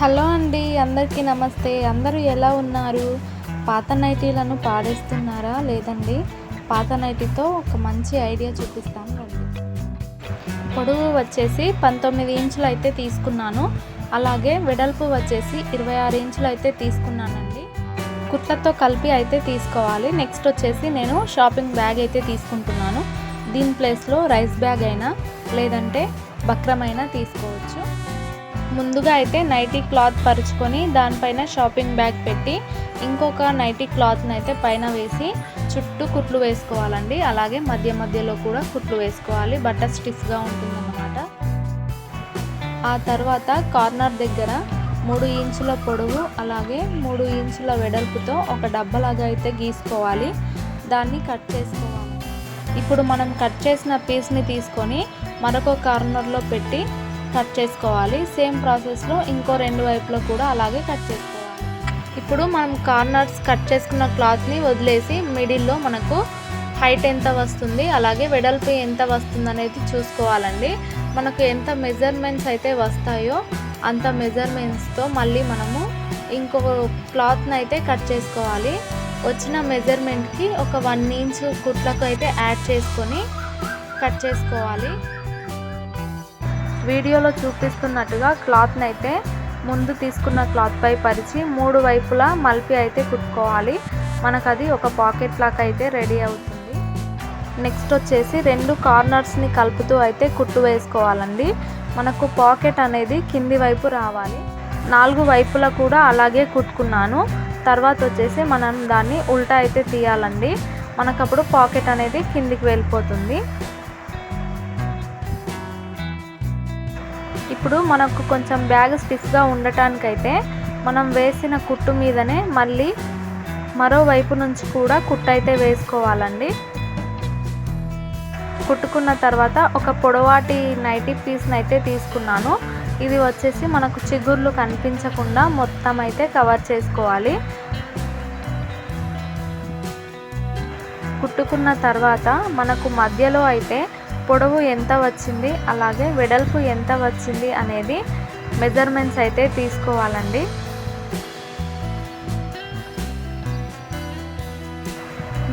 Hello అండి అందరికీ నమస్తే. అందరూ ఎలా ఉన్నారు? పాత నైటీలను పాడేస్తున్నారా లేదండి? పాత నైటీతో ఒక మంచి ఐడియా చూపిస్తాను రండి. పొడవు వచ్చేసి పంతొమ్మిది ఇంచులు అయితే తీసుకున్నాను. అలాగే వెడల్పు వచ్చేసి ఇరవై ఆరు ఇంచులు అయితే తీసుకున్నానండి. కుట్లతో కలిపి అయితే తీసుకోవాలి. నెక్స్ట్ వచ్చేసి నేను షాపింగ్ బ్యాగ్ అయితే తీసుకుంటున్నాను. దీని ప్లేస్లో రైస్ బ్యాగ్ అయినా లేదంటే బక్రమైనా తీసుకోవచ్చు. ముందుగా అయితే నైటీ క్లాత్ పరుచుకొని దానిపైన షాపింగ్ బ్యాగ్ పెట్టి ఇంకొక నైటీ క్లాత్ని అయితే పైన వేసి చుట్టూ కుట్లు వేసుకోవాలండి. అలాగే మధ్య మధ్యలో కూడా కుట్లు వేసుకోవాలి. బట్ట స్టిఫ్గా ఉంటుందన్నమాట. ఆ తర్వాత కార్నర్ దగ్గర మూడు ఇంచుల పొడవు అలాగే మూడు ఇంచుల వెడల్పుతో ఒక డబ్బలాగా అయితే గీసుకోవాలి. దాన్ని కట్ చేసుకోవాలి. ఇప్పుడు మనం కట్ చేసిన పీస్ని తీసుకొని మరొక కార్నర్లో పెట్టి కట్ చేసుకోవాలి. సేమ్ ప్రాసెస్లో ఇంకో రెండు వైపులో కూడా అలాగే కట్ చేసుకోవాలి. ఇప్పుడు మనం కార్నర్స్ కట్ చేసుకున్న క్లాత్ని వదిలేసి మిడిల్లో మనకు హైట్ ఎంత వస్తుంది అలాగే వెడల్పు ఎంత వస్తుంది అనేది చూసుకోవాలండి. మనకు ఎంత మెజర్మెంట్స్ అయితే వస్తాయో అంత మెజర్మెంట్స్తో మళ్ళీ మనము ఇంకో క్లాత్ని అయితే కట్ చేసుకోవాలి. వచ్చిన మెజర్మెంట్కి ఒక వన్ ఇంచ్ కుట్లకు అయితే యాడ్ చేసుకొని కట్ చేసుకోవాలి. వీడియోలో చూపిస్తున్నట్టుగా క్లాత్ని అయితే ముందు తీసుకున్న క్లాత్ పై పరిచి మూడు వైపులా మలిపి అయితే కుట్టుకోవాలి. మనకు అది ఒక పాకెట్ లాగా అయితే రెడీ అవుతుంది. నెక్స్ట్ వచ్చేసి రెండు కార్నర్స్ని కలుపుతూ అయితే కుట్టు వేసుకోవాలండి. మనకు పాకెట్ అనేది కింది వైపు రావాలి. నాలుగు వైపులా కూడా అలాగే కుట్టుకున్నాను. తర్వాత వచ్చేసి మనం దాన్ని ఉల్టా అయితే తీయాలండి. మనకప్పుడు పాకెట్ అనేది కిందికి వెళ్ళిపోతుంది. ఇప్పుడు మనకు కొంచెం బ్యాగ్ స్టిఫ్గా ఉండటానికైతే మనం వేసిన కుట్టు మీదనే మళ్ళీ మరోవైపు నుంచి కూడా కుట్టు అయితే వేసుకోవాలండి. కుట్టుకున్న తర్వాత ఒక పొడవాటి నైటీ పీస్ని అయితే తీసుకున్నాను. ఇది వచ్చేసి మనకు చిగుర్లు కనిపించకుండా మొత్తం అయితే కవర్ చేసుకోవాలి. కుట్టుకున్న తర్వాత మనకు మధ్యలో అయితే పొడవు ఎంత వచ్చింది అలాగే వెడల్పు ఎంత వచ్చింది అనేది మెజర్మెంట్స్ అయితే తీసుకోవాలండి.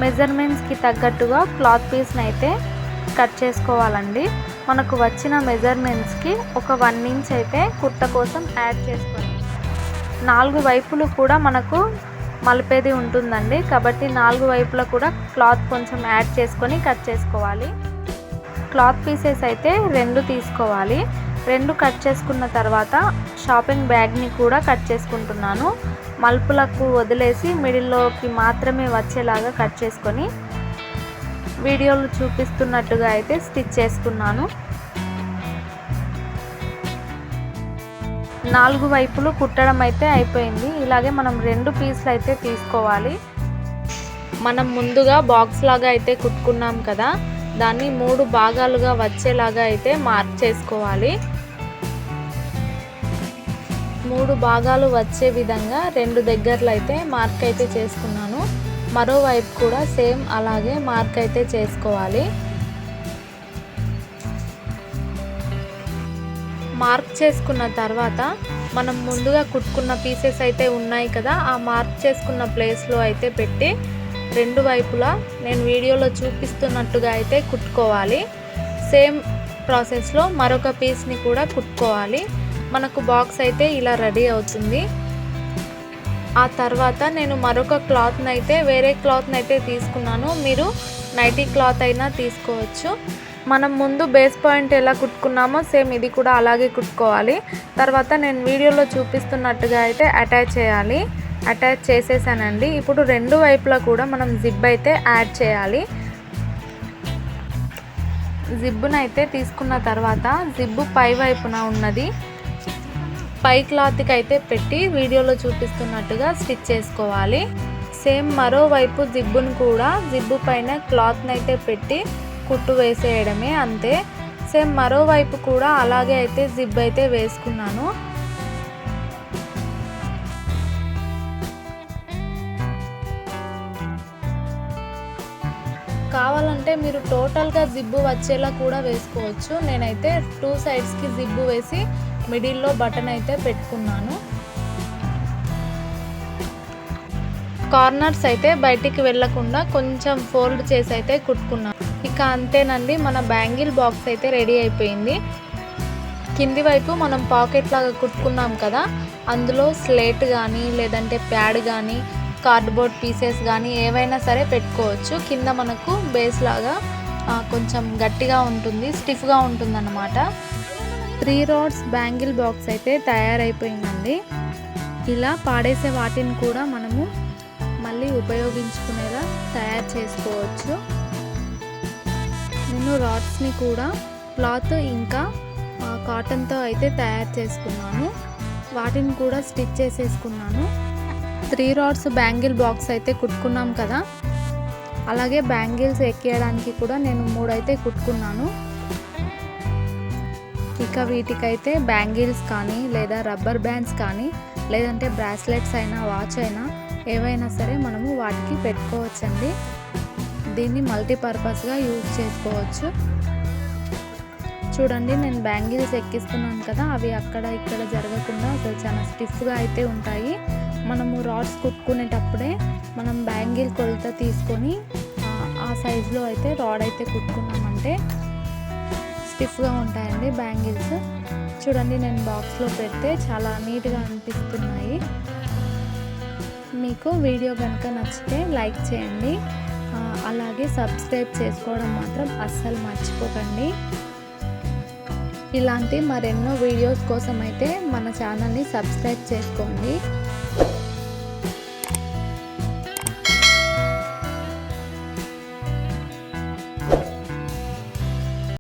మెజర్మెంట్స్కి తగ్గట్టుగా క్లాత్ పీస్ని అయితే కట్ చేసుకోవాలండి. మనకు వచ్చిన మెజర్మెంట్స్కి ఒక వన్ ఇంచ్ అయితే కుర్త కోసం యాడ్ చేసుకోండి. నాలుగు వైపులు కూడా మనకు మలిపేది ఉంటుందండి. కాబట్టి నాలుగు వైపులా కూడా క్లాత్ కొంచెం యాడ్ చేసుకొని కట్ చేసుకోవాలి. క్లాత్ పీసెస్ అయితే రెండు తీసుకోవాలి. రెండు కట్ చేసుకున్న తర్వాత షాపింగ్ బ్యాగ్ని కూడా కట్ చేసుకుంటున్నాను. మలుపులకు వదిలేసి మిడిల్లోకి మాత్రమే వచ్చేలాగా కట్ చేసుకొని వీడియోలు చూపిస్తున్నట్టుగా అయితే స్టిచ్ చేసుకున్నాను. నాలుగు వైపులు కుట్టడం అయితే అయిపోయింది. ఇలాగే మనం రెండు పీసులు అయితే తీసుకోవాలి. మనం ముందుగా బాక్స్ లాగా అయితే కుట్టుకున్నాం కదా. దాన్ని మూడు భాగాలుగా వచ్చేలాగా అయితే మార్క్ చేసుకోవాలి. మూడు భాగాలు వచ్చే విధంగా రెండు దగ్గరలో అయితే మార్క్ అయితే చేసుకున్నాను. మరోవైపు కూడా సేమ్ అలాగే మార్క్ అయితే చేసుకోవాలి. మార్క్ చేసుకున్న తర్వాత మనం ముందుగా కుట్టుకున్న పీసెస్ అయితే ఉన్నాయి కదా ఆ మార్క్ చేసుకున్న ప్లేస్లో అయితే పెట్టి రెండు వైపులా నేను వీడియోలో చూపిస్తున్నట్టుగా అయితే కుట్టుకోవాలి. సేమ్ ప్రాసెస్లో మరొక పీస్ని కూడా కుట్టుకోవాలి. మనకు బాక్స్ అయితే ఇలా రెడీ అవుతుంది. ఆ తర్వాత నేను మరొక క్లాత్ని అయితే వేరే క్లాత్ని అయితే తీసుకున్నాను. మీరు నైటీ క్లాత్ అయినా తీసుకోవచ్చు. మనం ముందు బేస్ పాయింట్ ఎలా కుట్టుకున్నామో సేమ్ ఇది కూడా అలాగే కుట్టుకోవాలి. తర్వాత నేను వీడియోలో చూపిస్తున్నట్టుగా అయితే అటాచ్ చేయాలి. అటాచ్ చేసేసానండి. ఇప్పుడు రెండు వైపులా కూడా మనం జిబ్ అయితే యాడ్ చేయాలి. జిబ్బును అయితే తీసుకున్న తర్వాత జిబ్బు పై వైపున ఉన్నది. పై క్లాత్కి అయితే పెట్టి వీడియోలో చూపిస్తున్నట్టుగా స్టిచ్ చేసుకోవాలి. సేమ్ మరోవైపు జిబ్బును కూడా జిబ్బు పైన క్లాత్ని అయితే పెట్టి కుట్టు వేసేయడమే అంతే. సేమ్ మరోవైపు కూడా అలాగే అయితే జిబ్ అయితే వేసుకున్నాను. కావాలంటే మీరు టోటల్గా జిబ్బు వచ్చేలా కూడా వేసుకోవచ్చు. నేనైతే టూ సైడ్స్కి జిబ్బు వేసి మిడిల్లో బటన్ అయితే పెట్టుకున్నాను. కార్నర్స్ అయితే బయటికి వెళ్ళకుండా కొంచెం ఫోల్డ్ చేసి అయితే కుట్టుకున్నాను. ఇక అంతేనండి మన బ్యాంగిల్ బాక్స్ అయితే రెడీ అయిపోయింది. కింది వైపు మనం పాకెట్ లాగా కుట్టుకున్నాం కదా అందులో స్లేట్ కానీ లేదంటే ప్యాడ్ కానీ కార్డ్బోర్డ్ పీసెస్ కానీ ఏవైనా సరే పెట్టుకోవచ్చు. కింద మనకు బేస్ లాగా కొంచెం గట్టిగా ఉంటుంది స్టిఫ్గా ఉంటుందన్నమాట. త్రీ రాడ్స్ బ్యాంగిల్ బాక్స్ అయితే తయారైపోయిందండి. ఇలా పాడేసే వాటిని కూడా మనము మళ్ళీ ఉపయోగించుకునేలా తయారు చేసుకోవచ్చు. నేను రాడ్స్ని కూడా క్లాత్ ఇంకా కాటన్తో అయితే తయారు చేసుకున్నాను. వాటిని కూడా స్టిచ్ చేసేసుకున్నాను. త్రీ రాడ్స్ బ్యాంగిల్ బాక్స్ అయితే కుట్టుకున్నాం కదా. అలాగే బ్యాంగిల్స్ ఎక్కేయడానికి కూడా నేను మూడైతే కుట్టుకున్నాను. ఇక వీటికైతే బ్యాంగిల్స్ కానీ లేదా రబ్బర్ బ్యాండ్స్ కానీ లేదంటే బ్రాస్లెట్స్ అయినా వాచ్ అయినా ఏవైనా సరే మనము వాటికి పెట్టుకోవచ్చండి. దీన్ని మల్టీపర్పస్గా యూజ్ చేసుకోవచ్చు. చూడండి నేను బ్యాంగిల్స్ ఎక్కిస్తున్నాను కదా అవి అక్కడ ఇక్కడ జరగకుండా అసలు చాలా స్టిఫ్గా అయితే ఉంటాయి. మనము రాడ్స్ కుట్టుకునేటప్పుడే మనం బ్యాంగిల్ కొలత తీసుకొని ఆ- సైజులో అయితే రాడ్ అయితే కుట్టుకున్నామంటే స్టిఫ్గా ఉంటాయండి బ్యాంగిల్స్. చూడండి నేను బాక్స్లో పెడితే చాలా నీట్గా అనిపిస్తున్నాయి. మీకు వీడియో కనుక నచ్చితే లైక్ చేయండి. అలాగే సబ్స్క్రైబ్ చేసుకోవడం మాత్రం అస్సలు మర్చిపోకండి. ఇలాంటి మరెన్నో వీడియోస్ కోసం అయితే మన ఛానల్ని సబ్స్క్రైబ్ చేసుకోండి.